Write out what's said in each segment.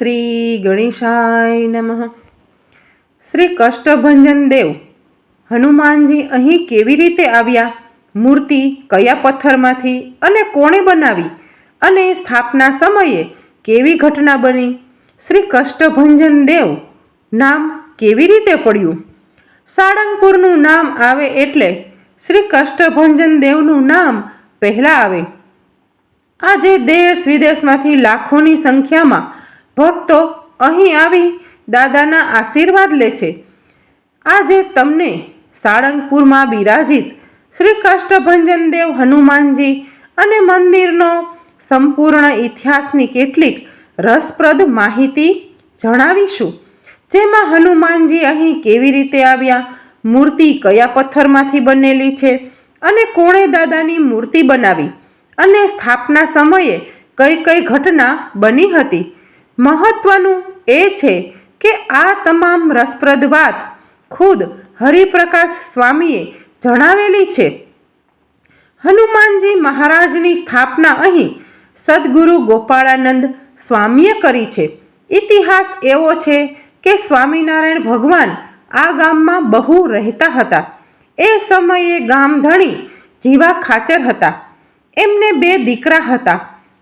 શ્રી ગણેશાય નમઃ. શ્રી કષ્ટભંજન દેવ, હનુમાનજી અહીં કેવી રીતે આવ્યા? મૂર્તિ કયા પથ્થરમાંથી અને કોણે બનાવી? અને સ્થાપના સમયે કેવી ઘટના બની? શ્રી કષ્ટભંજન દેવ નામ કેવી રીતે પડ્યું? સાળંગપુરનું નામ આવે એટલે શ્રી કષ્ટભંજન દેવનું નામ પહેલાં આવે. આજે દેશ વિદેશમાંથી લાખોની સંખ્યામાં ભક્તો અહીં આવી દાદાના આશીર્વાદ લે છે. આજે તમને સાળંગપુરમાં બિરાજિત શ્રી કષ્ટભંજન દેવ હનુમાનજી અને મંદિરનો સંપૂર્ણ ઇતિહાસની કેટલીક રસપ્રદ માહિતી જણાવીશું. જેમાં હનુમાનજી અહીં કેવી રીતે આવ્યા, મૂર્તિ કયા પથ્થરમાંથી બનેલી છે અને કોણે દાદાની મૂર્તિ બનાવી અને સ્થાપના સમયે કઈ કઈ ઘટના બની હતી. મહત્વનું એ છે કે આ તમામ રસપ્રદ વાત ખુદ હરિપ્રકાશ સ્વામીએ જણાવેલી છે. હનુમાનજી મહારાજની સ્થાપના અહીં સદગુરુ ગોપાળાનંદ સ્વામીએ કરી છે. ઇતિહાસ એવો છે કે સ્વામિનારાયણ ભગવાન આ ગામમાં બહુ રહેતા હતા. એ સમયે ગામધણી જીવા ખાચર હતા. એમને બે દીકરા હતા.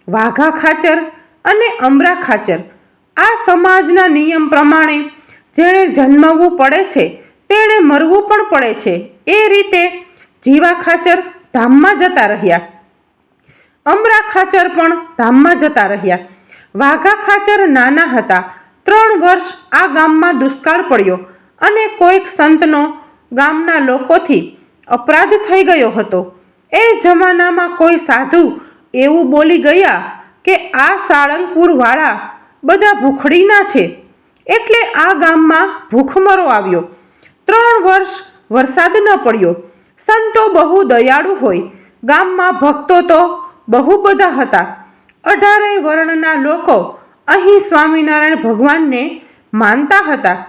વાઘા ખાચર અને અમરા ખાચર. આ સમાજના નિયમ પ્રમાણે જેણે જન્મવું પડે છે, તેણે મરવું પણ પડે છે. એ રીતે જીવા ખાચર ધામમાં જતા રહ્યા. અમરા ખાચર પણ ધામમાં જતા રહ્યા. વાઘા ખાચર નાના હતા. ત્રણ વર્ષ આ ગામમાં દુષ્કાળ પડ્યો અને કોઈક સંતનો ગામના લોકોથી અપરાધ થઈ ગયો હતો. એ જમાનામાં કોઈ સાધુ એવું બોલી ગયા કે આ સાળંગપુરવાળા બધા ભૂખડીના છે. એટલે આ ગામમાં ભૂખમરો આવ્યો. ત્રણ વર્ષ વરસાદ ન પડ્યો. સંતો બહુ દયાળુ હોય. ગામમાં ભક્તો તો બહુ બધા હતા. અઢારેય વર્ણના લોકો અહીં સ્વામિનારાયણ ભગવાનને માનતા હતા.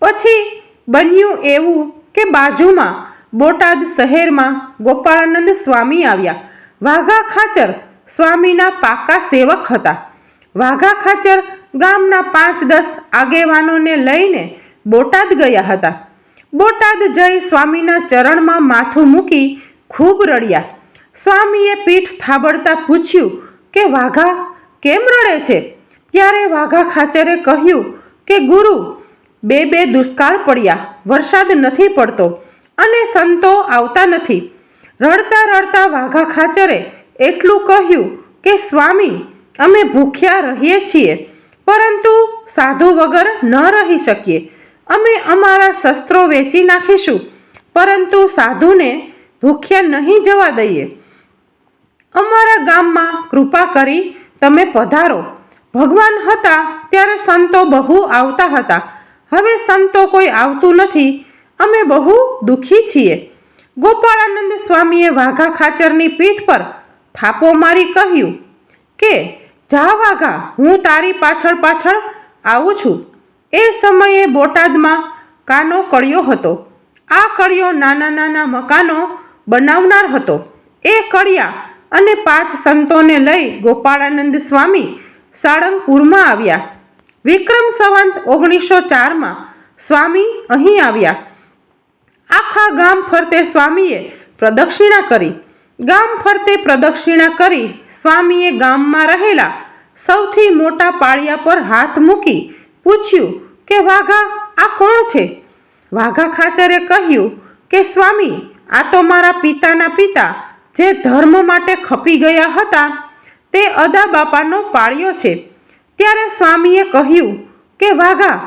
પછી બન્યું એવું કે બાજુમાં બોટાદ શહેરમાં ગોપાળાનંદ સ્વામી આવ્યા. વાઘા ખાચર સ્વામીના પાકા સેવક હતા. વાઘા ખાચર ગામના પાંચ દસ આગેવાનોને લઈને બોટાદ ગયા હતા. બોટાદ જઈ સ્વામીના ચરણમાં માથું મૂકી ખૂબ રડ્યા. સ્વામીએ પીઠ થાબડતા પૂછ્યું કે, વાઘા, કેમ રડે છે? ત્યારે વાઘા ખાચરે કહ્યું કે, ગુરુ, બે બે દુષ્કાળ પડ્યા. વરસાદ નથી પડતો અને સંતો આવતા નથી. રડતા રડતા વાઘા ખાચરે એટલું કહ્યું કે, સ્વામી અમે ભૂખ્યા રહીએ છીએ, પરંતુ સાધુ વગર ન રહી શકીએ. અમે અમારા શસ્ત્રો વેચી નાખીશું, પરંતુ સાધુને ભૂખ્યા નહીં જવા દઈએ. અમારા ગામમાં કૃપા કરી તમે પધારો. ભગવાન હતા ત્યારે સંતો બહુ આવતા હતા. હવે સંતો કોઈ આવતું નથી. અમે બહુ દુઃખી છીએ. ગોપાળાનંદ સ્વામીએ વાઘા ખાચરની પીઠ પર થાપો મારી કહ્યું કે જા વાઘા, હું તારી પાછળ પાછળ આવું છું. એ સમયે બોટાદમાં કાનો કળિયો હતો. આ કળિયો નાના નાના મકાનો બનાવનાર હતો. એ કળિયા અને પાંચ સંતોને લઈ ગોપાળાનંદ સ્વામી સાળંગપુરમાં આવ્યા. વિક્રમ સંવંત ઓગણીસો ચારમાં સ્વામી અહીં આવ્યા. આખા ગામ ફરતે સ્વામીએ પ્રદક્ષિણા કરી. ગામ ફરતે પ્રદક્ષિણા કરી સ્વામીએ ગામમાં રહેલા સૌથી મોટા પાળિયા પર હાથ મૂકી પૂછ્યું કે, વાઘા, આ કોણ છે? વાઘા ખાચરે કહ્યું કે, સ્વામી, આ તો મારા પિતાના પિતા જે ધર્મ માટે ખપી ગયા હતા, તે અદા બાપાનો પાળ્યો છે. ત્યારે સ્વામીએ કહ્યું કે, વાઘા,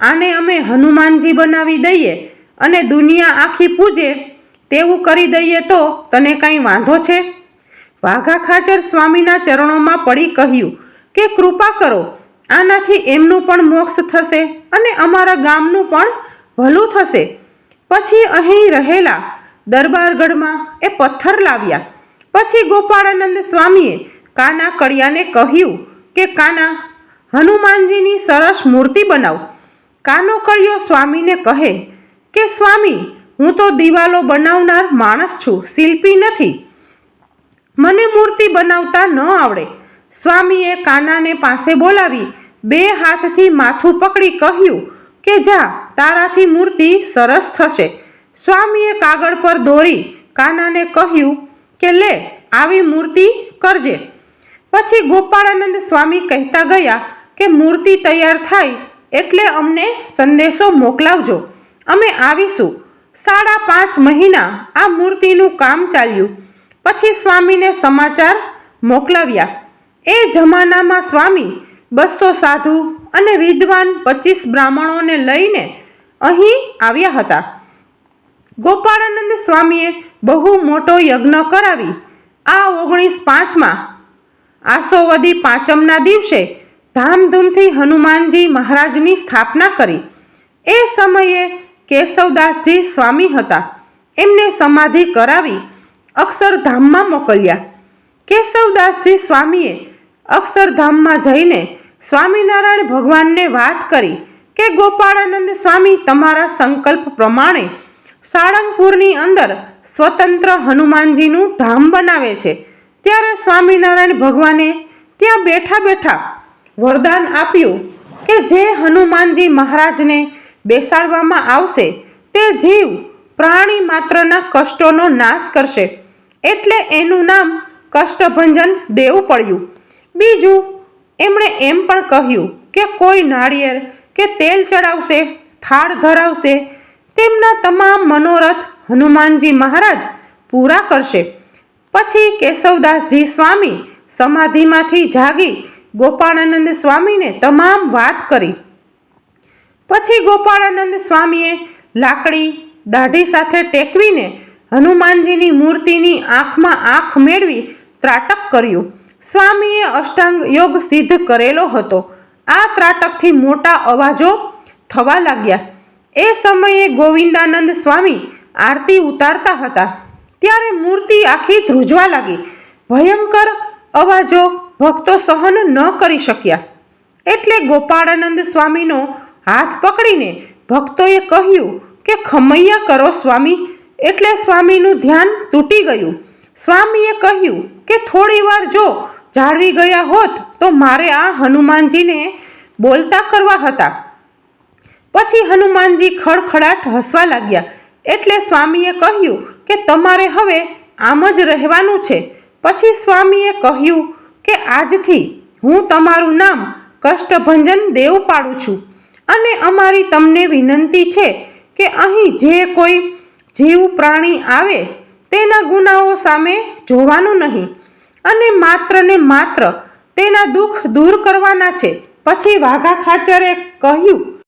આને અમે હનુમાનજી બનાવી દઈએ અને દુનિયા આખી પૂજે તેવું કરી દઈએ તો તને કાંઈ વાંધો છે? વાઘા ખાચર સ્વામીના ચરણોમાં પડી કહ્યું કે, કૃપા કરો, આનાથી એમનું પણ મોક્ષ થશે અને અમારા ગામનું પણ ભલું થશે. પછી અહીં રહેલા દરબારગઢમાં એ પથ્થર લાવ્યા. પછી ગોપાળાનંદ સ્વામીએ કાના કડિયાને કહ્યું કે, કાના, હનુમાનજીની સરસ મૂર્તિ બનાવ. કાનો કડિયો સ્વામીને કહે કે, સ્વામી હું તો દિવાલો બનાવનાર માણસ છું, શિલ્પી નથી. મને મૂર્તિ બનાવતા ન આવડે. સ્વામીએ કાનાને પાસે બોલાવી, બે હાથથી માથું પકડી કહ્યું કે, જા, તારાથી મૂર્તિ સરસ થશે. સ્વામીએ કાગળ પર દોરી, કાનાને કહ્યું કે, લે, આવી મૂર્તિ કરજે. પછી ગોપાળાનંદ સ્વામી કહેતા ગયા કે, મૂર્તિ તૈયાર થાય એટલે અમને સંદેશો મોકલાવજો. અમે આવીશું. સાડા પાંચ મહિના આ મૂર્તિનું કામ ચાલ્યું. પછી સ્વામીને સમાચાર મોકલાવ્યા. એ જમાનામાં સ્વામી બસો સાધુ અને વિદ્વાન પચીસ બ્રાહ્મણોને લઈને અહીં આવ્યા હતા. ગોપાળાનંદ સ્વામીએ બહુ મોટો યજ્ઞ કરાવી. આ ઓગણીસ પાંચમાં આસોવદી પાંચમના દિવસે ધામધૂમથી હનુમાનજી મહારાજની સ્થાપના કરી. એ સમયે કેશવદાસજી સ્વામી હતા. એમને સમાધિ કરાવી અક્ષરધામમાં મોકલ્યા. કેશવદાસજી સ્વામીએ અક્ષરધામમાં જઈને સ્વામિનારાયણ ભગવાનને વાત કરી કે, ગોપાળાનંદ સ્વામી, તમારા સંકલ્પ પ્રમાણે સાળંગપુરની અંદર સ્વતંત્ર હનુમાનજીનું ધામ બનાવે છે. ત્યારે સ્વામિનારાયણ ભગવાને ત્યાં બેઠા બેઠા વરદાન આપ્યું કે, જે હનુમાનજી મહારાજને બેસાડવામાં આવશે, તે જીવ પ્રાણી માત્રના કષ્ટોનો નાશ કરશે. એટલે એનું નામ કષ્ટભંજન દેવું પડ્યું બીજું, એમણે એમ પણ કહ્યું કે કોઈ નાળિયેર કે તેલ ચડાવશે, થાળ ધરાવશે, તેમના તમામ મનોરથ હનુમાનજી મહારાજ પૂરા કરશે. પછી કેશવદાસજી સ્વામી સમાધિમાંથી જાગી ગોપાળાનંદ સ્વામીને તમામ વાત કરી. પછી ગોપાળાનંદ સ્વામીએ લાકડી દાઢી સાથે ટેકવીને હનુમાનજીની મૂર્તિની આંખમાં આંખ મેળવી ત્રાટક કર્યું. સ્વામીએ અષ્ટાંગ યોગ સિદ્ધ કરેલો હતો. આ ત્રાટકથી મોટા અવાજો થવા લાગ્યા. એ સમયે ગોવિંદાનંદ સ્વામી આરતી ઉતારતા હતા. ત્યારે મૂર્તિ આખી ધ્રુજવા લાગી. ભયંકર અવાજો ભક્તો સહન ન કરી શક્યા. એટલે ગોપાળાનંદ સ્વામીનો હાથ પકડીને ભક્તોએ કહ્યું કે ખમૈયા કરો સ્વામી. એટલે સ્વામીનું ધ્યાન તૂટી ગયું. સ્વામીએ કહ્યું કે થોડી વાર જો જાળવી ગયા હોત તો મારે આ હનુમાનજીને બોલતા કરવા હતા. પછી હનુમાનજી ખડખડાટ હસવા લાગ્યા. એટલે સ્વામીએ કહ્યું કે તમારે હવે આમ જ રહેવાનું છે. પછી સ્વામીએ કહ્યું કે આજથી હું તમારું નામ કષ્ટભંજન દેવ પાડું છું. અને અમારી તમને વિનંતી છે કે અહીં જે કોઈ જીવ પ્રાણી આવે, તેના ગુનાઓ સામે જોવાનું નહીં. અને માત્ર ને માત્ર તેના દુઃખ દૂર કરવાના છે. પછી વાઘા ખાચરે કહ્યું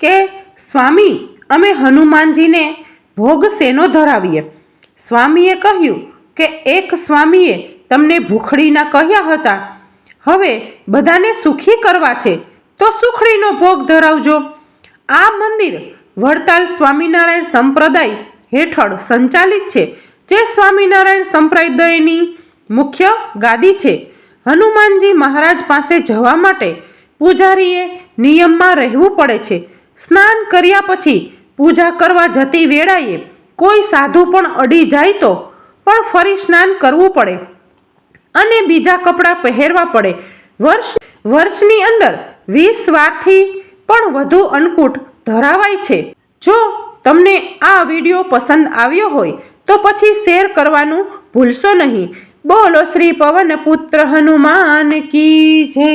કે, સ્વામી, અમે હનુમાનજીને ભોગ શેનો ધરાવીએ? સ્વામીએ કહ્યું કે, એક સ્વામીએ તમને ભૂખડીના કહ્યા હતા. હવે બધાને સુખી કરવા છે. તો સુખડીનો ભોગ ધરાવજો. આ મંદિર વડતાલ સ્વામિનારાયણ સંપ્રદાય હેઠળ સંચાલિત છે, જે સ્વામિનારાયણ સંપ્રદાયની મુખ્ય ગાદી છે. હનુમાનજી મહારાજ પાસે જવા માટે પૂજારીએ નિયમમાં રહેવું પડે છે. સ્નાન કર્યા પછી પૂજા કરવા જતી વેળાએ કોઈ સાધુ પણ અડી જાય તો પણ ફરી સ્નાન કરવું પડે અને બીજા કપડાં પહેરવા પડે. વર્ષ, વર્ષની અંદર વીસ વારથી પણ વધુ અન્નકૂટ ધરાવાય છે. જો તમને આ વીડિયો પસંદ આવ્યો હોય, તો પછી શેર કરવાનું ભૂલશો નહીં. બોલો શ્રી પવન પુત્ર હનુમાન કી જય.